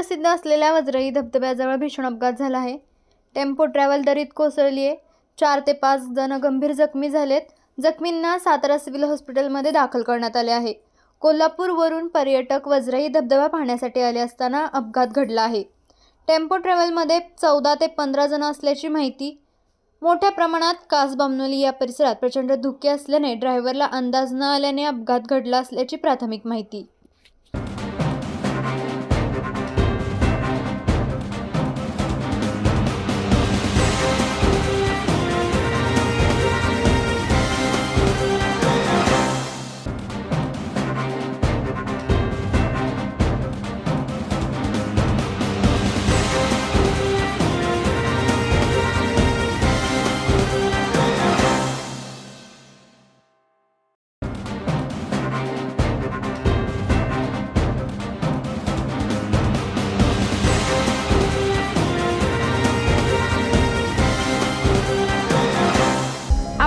प्रसिद्ध असलेल्या वज्रई धबधब्याजवळ भीषण अपघात झाला आहे. टेम्पो ट्रॅव्हल दरीत कोसळली आहे चार ते पाच जण गंभीर जखमी झालेत. जखमींना सातारा सिव्हिल हॉस्पिटलमध्ये दाखल करण्यात आले आहे. कोल्हापूरवरून पर्यटक वज्रई धबधबा पाहण्यासाठी आले असताना अपघात घडला आहे. टेम्पो ट्रॅव्हलमध्ये चौदा ते पंधरा जण असल्याची माहिती मोठ्या प्रमाणात कासबामनोली या परिसरात प्रचंड धुके असल्याने ड्रायव्हरला अंदाज न आल्याने अपघात घडला असल्याची प्राथमिक माहिती.